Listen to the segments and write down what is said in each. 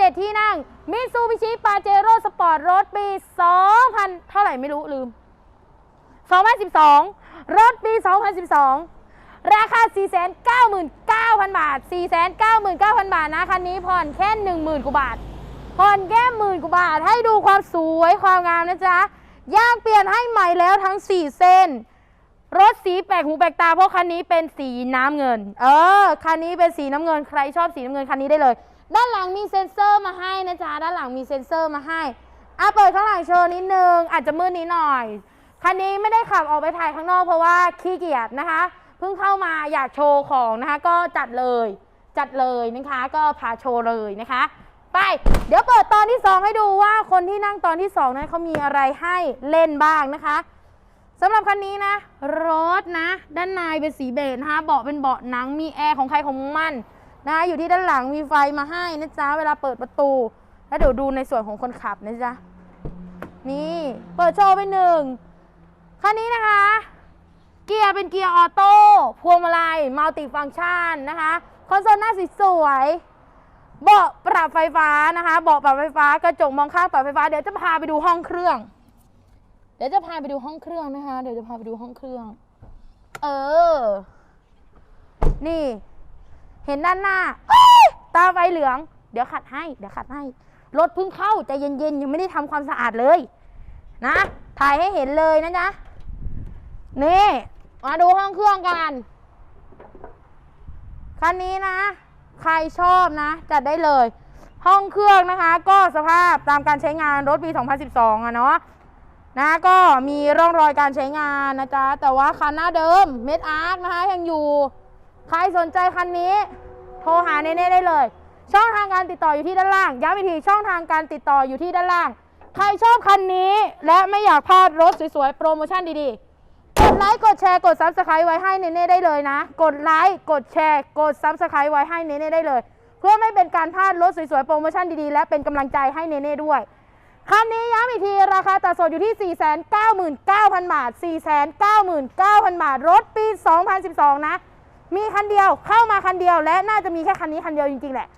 7 ที่นั่งมิซูบิชิปาเจโร่สปอร์ตรถปี 2000 เท่าไหร่ไม่รู้ลืม 2012 รถปี 2012 ราคา 499,000 บาท 499,000 บาทนะคันนี้ผ่อนแค่ 10,000กว่าบาท ผ่อนแค่หมื่นกว่าบาท ให้ดูความสวยความงามนะจ๊ะยางเปลี่ยนให้ใหม่แล้วทั้ง 4 เส้นรถสีแปลกหูแปลกตาเพราะคันนี้เป็นสีน้ำเงิน เออ คันนี้เป็นสีน้ำเงินใครชอบสีน้ำเงินคันนี้ได้เลย ด้านหลังมีเซ็นเซอร์มาให้นะจ๊ะ ด้านหลังมีเซ็นเซอร์มาให้ อะเปิดข้างหลังโชว์นิดนึง อาจจะมืดนิดหน่อย คันนี้ไม่ได้ขับออกไปถ่ายข้างนอกเพราะว่าขี้เกียจนะคะ เพิ่งเข้ามาอยากโชว์ของนะคะ ก็จัดเลย จัดเลยนะคะ ก็พาโชว์เลยนะคะ ไป เดี๋ยวเปิดตอนที่ 2 ให้ดูว่าคนที่นั่งตอนที่2นั้นเขามีอะไรให้เล่นบ้างนะคะสำหรับคันนี้นะ รถนะ ด้านในเป็นสีเบจนะคะ เบาะเป็นเบาะหนัง มีแอร์ของใครของมัน นะอยู่ที่ด้านหลังมีไฟมาให้นะจ๊ะเวลาเปิดประตู แล้วเดี๋ยวดูในส่วนของคนขับนะจ๊ะนี่เปิดโชว์ไปหนึ่งคันนี้นะคะ เกียร์เป็นเกียร์ออโต้พวงมาลัยมัลติฟัง c t ชันนะคะคอนโซลหน้าสีสวยเบาะปรับไฟฟ้านะคะเบาะปรับไฟฟ้ากระจกมองข้างปรับไฟฟ้าเดี๋ยวจะพาไปดูห้องเครื่อง เดี๋ยวจะพาไปดูห้องเครื่องนะคะ เดี๋ยวจะพาไปดูห้องเครื่อง เออ นี่ เห็นด้านหน้าเอ้ยตาไฟเหลือง เดี๋ยวขัดให้ เดี๋ยวขัดให้ รถเพิ่งเข้าใจเย็นๆยังไม่ได้ทำความสะอาดเลย นะ ถ่ายให้เห็นเลยนะจ๊ะนี่มาดูห้องเครื่องกัน คันนี้นะ ใครชอบนะ จัดได้เลย ห้องเครื่องนะคะ ก็สภาพตามการใช้งานรถปี 2012อะเนาะนะก็มีร่องรอยการใช้งานนะจ๊ะ แต่ว่าคันหน้าเดิมเม็ดอาร์คนะคะยังอยู่ ใครสนใจคันนี้ โทรหาเน่ได้เลย ช่องทางการติดต่ออยู่ที่ด้านล่าง ย้ำอีกทีช่องทางการติดต่ออยู่ที่ด้านล่าง ใครชอบคันนี้และไม่อยากพลาดรถสวยๆ โปรโมชั่นดีๆ กดไลค์กดแชร์กดซับสไครต์ไว้ให้เน่ได้เลยนะ กดไลค์กดแชร์กดซับสไครต์ไว้ให้เน่ได้เลย เพื่อไม่เป็นการพลาดรถสวยๆ โปรโมชั่นดีๆ และเป็นกำลังใจให้เน่ด้วยคันนี้ย้ำอีกที ราคาตัดสดอยู่ที่ 499,000 บาท 499,000 บาท รถปี 2012 นะ มีคันเดียวเข้ามาคันเดียวและน่าจะมีแค่คันนี้คันเดียวจริงๆแหละ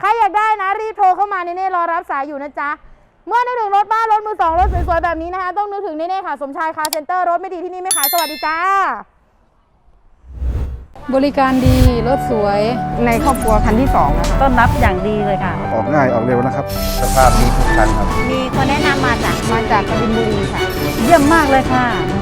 ใครอยากได้นะรีบโทรเข้ามาเน่ๆรอรับสายอยู่นะจ๊ะ เมื่อนึกถึงรถบ้านรถมือสองรถสวยๆแบบนี้นะคะ ต้องนึกถึงเน่ๆค่ะ สมชายคาร์เซ็นเตอร์รถไม่ดีที่นี่ไม่ขายสวัสดีจ้า บริการดีรถสวย ในครอบครัวคันที่สองนะคะต้อนรับอย่างดีเลยค่ะ ออกง่ายออกเร็วนะครับ สภาพดีทุกคันครับ มีคนแนะนำมาจากมาจากกบินบุรีค่ะ เยี่ยมมากเลยค่ะสม